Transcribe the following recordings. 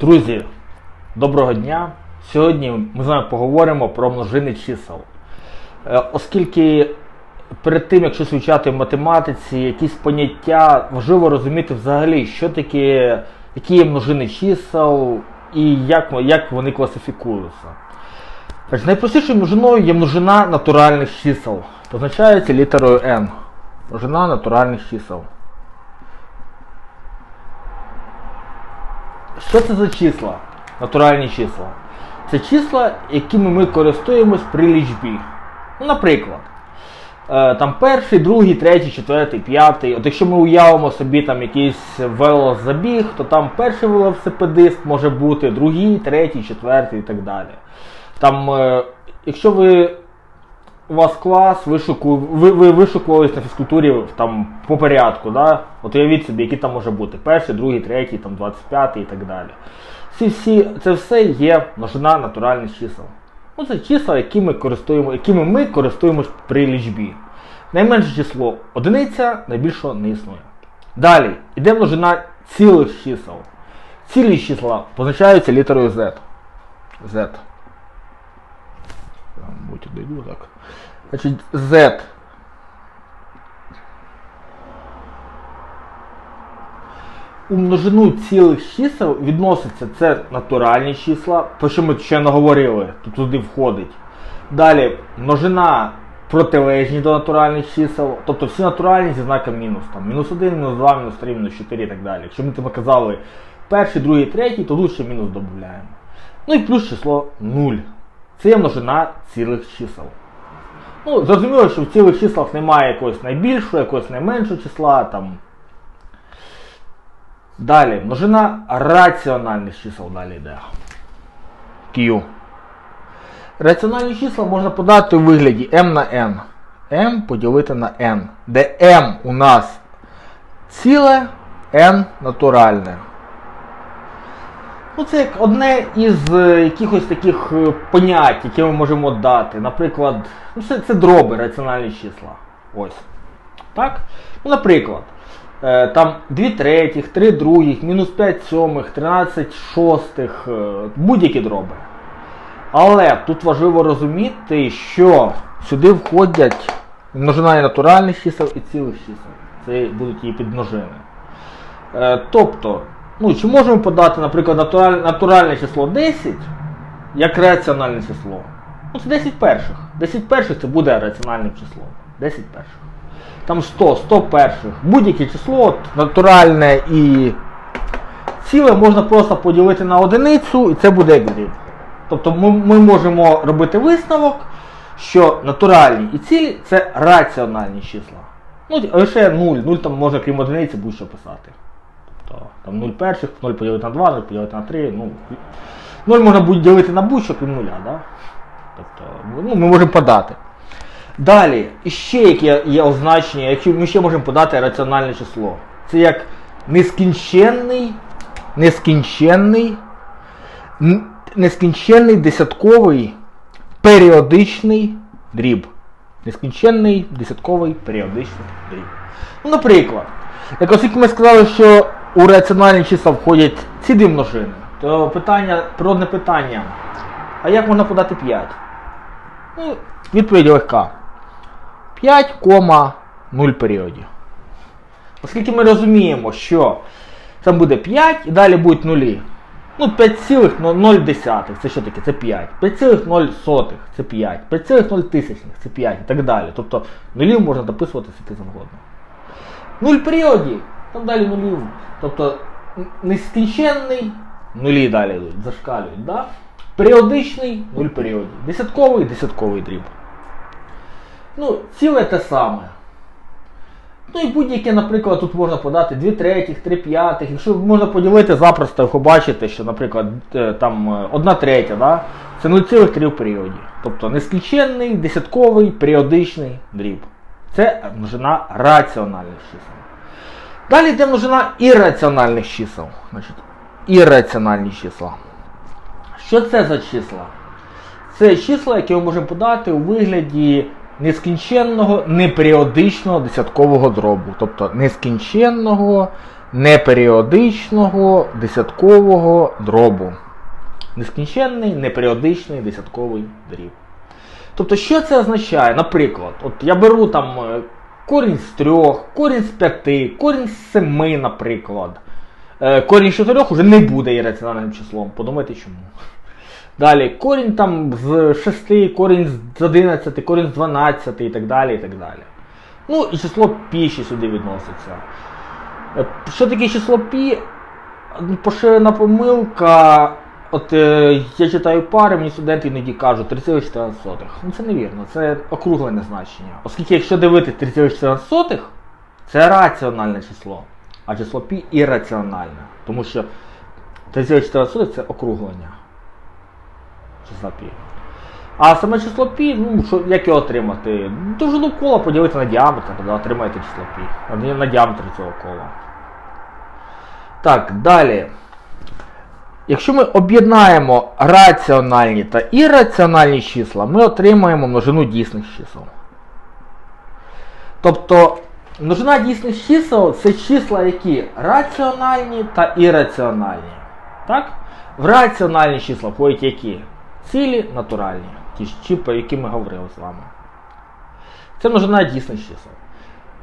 Друзі, доброго дня! Сьогодні ми з вами поговоримо про множини чисел. Е, Оскільки перед тим, як щось вивчати в математиці, якісь поняття, важливо розуміти взагалі, що таке, які є множини чисел і як, як вони класифікуються. Значить, найпростішою множиною є множина натуральних чисел. Позначається літерою n. Множина натуральних чисел. Що це за числа? Натуральні числа. Це числа, якими ми користуємось при лічбі. Ну, наприклад, е, там перший, другий, третій, четвертий, п'ятий. От якщо ми уявимо собі там якийсь велозабіг, то там перший велосипедист може бути, другий, третій, четвертий і так далі. Там, е, якщо ви у вас клас, вишуку, ви, ви вишукувались на фізкультурі там, по порядку, да? от уявіть собі, які там може бути. Перший, другий, третій, там, 25 і так далі. Ці всі, це все є множина натуральних чисел. Ну, це числа, якими, користуємо, якими ми користуємось при лічбі. Найменше число одиниця, найбільшого не існує. Далі, іде множина цілих чисел. Цілі числа позначаються літерою Z. Z. Мабуть, дойду так. Значить, Z. У множину цілих чисел відноситься це натуральні числа, про що ми ще не говорили, то туди входить. Далі множина протилежні до натуральних чисел, тобто всі натуральні зі знаком мінус. Там, мінус 1, мінус 2, мінус 3, мінус 4 і так далі. Якщо ми тебе казали перший, другий, третій, то тут ще мінус додаємо. Ну і плюс число 0. Це є множина цілих чисел. Ну, зрозуміло, що в цілих числах немає якогось найбільшого, якогось найменшого числа. там. Далі, множина раціональних чисел далі йде. Q. Раціональні числа можна подати у вигляді m на n. m поділити на n. Де m у нас ціле, n натуральне. Ну, це як одне із е, якихось таких е, понять, які ми можемо дати. Наприклад, ну, це, це дроби, раціональні числа. Ось. Так? Ну, Наприклад, е, там 2 третіх, 3 других, мінус 5 сьомих, 13 шостих, будь-які дроби. Але тут важливо розуміти, що сюди входять множина і натуральних чисел і цілих чисел. Це будуть її підмножини. Тобто, ну, чи можемо подати, наприклад, натураль, натуральне число 10 як раціональне число? Ну, це 10 перших. 10 перших це буде раціональним числом. 10 перших. Там 100, 100 перших. Будь-яке число, от, натуральне і ціле можна просто поділити на одиницю і це буде як дріб. Тобто ми, ми можемо робити висновок, що натуральні і цілі це раціональні числа. Ну, лише 0. 0 там можна крім одиниці будь-що писати. Тобто там 0 перших, 0 поділити на 2, 0 поділити на 3. Ну, 0 можна будь ділити на будь-що крім нуля. Да? Тобто, ну, ми можемо подати. Далі, ще яке є означення, якщо ми ще можемо подати раціональне число. Це як нескінченний, нескінченний, нескінченний десятковий періодичний дріб. Нескінченний десятковий періодичний дріб. Ну, наприклад, як оскільки ми сказали, що у раціональні числа входять ці дві множини, то питання, природне питання, а як можна подати 5? Ну, відповідь легка. 5,0 періодів. Оскільки ми розуміємо, що там буде 5 і далі будуть нулі. Ну, 5,0 це що таке? Це 5. 5,0 це 5. 5,0 тисячних це 5 і так далі. Тобто нулів можна дописувати скільки завгодно. Нуль періодів, там далі нулів. Тобто нескінченний, нулі далі йдуть, зашкалюють. Да? Періодичний, нуль періодів. Десятковий, десятковий дріб. Ну, ціле те саме. Ну і будь-яке, наприклад, тут можна подати 2 третіх, 3 п'ятих. Якщо можна поділити запросто, ви побачите, що, наприклад, е, там 1 третя, да? це 0,3 в періоді. Тобто нескінченний, десятковий, періодичний дріб. Це множина раціональних чисел. Далі йде множина ірраціональних чисел. Значить, ірраціональні числа. Що це за числа? Це числа, які ми можемо подати у вигляді нескінченного, неперіодичного десяткового дробу. Тобто нескінченного, неперіодичного десяткового дробу. Нескінченний неперіодичний десятковий дріб. Тобто, що це означає? Наприклад, от я беру там е, корінь з трьох, корінь з п'яти, корінь з семи, наприклад. Е, Корінь з чотирьох вже не буде ірраціональним числом. Подумайте чому. Далі, корінь там з 6, корінь з 11, корінь з 12 і так далі. і так далі. Ну і число пі ще сюди відноситься. Е, Що таке число пі? Поширена помилка. От е, я читаю пари, мені студенти іноді кажуть 3,14. Ну це невірно, це округлене значення. Оскільки якщо дивитись 3,14, це раціональне число, а число пі ірраціональне. Тому що 3,14 це округлення числа пі. А саме число пі, ну що, як його отримати? Довжину кола поділити на діаметр, тоді отримаєте число пі. На діаметр цього кола. Так, далі. Якщо ми об'єднаємо раціональні та ірраціональні числа, ми отримаємо множину дійсних чисел. Тобто множина дійсних чисел це числа, які раціональні та ірраціональні. Так? В раціональні числа входять які? Цілі, натуральні. Ті ж про які ми говорили з вами. Це множина дійсних чисел.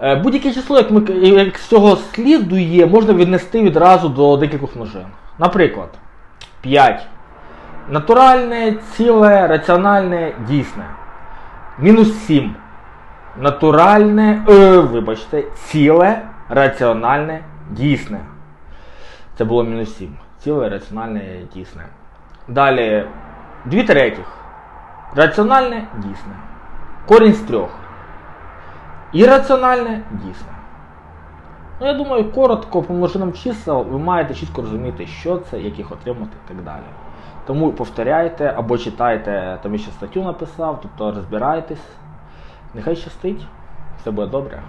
Е, Будь-яке число, як, ми, як з цього слідує, можна віднести відразу до декількох множин. Наприклад, 5. Натуральне, ціле, раціональне, дійсне. Мінус 7. Натуральне, е, вибачте, ціле, раціональне, дійсне. Це було мінус 7. Ціле, раціональне, дійсне. Далі 2 третіх. Раціональне, дійсне. Корінь з трьох. Ірраціональне, дійсне. Ну, я думаю, коротко по множинам чисел ви маєте чітко розуміти, що це, як їх отримати і так далі. Тому повторяйте або читайте, там я ще статтю написав, тобто розбирайтесь. Нехай щастить, все буде добре.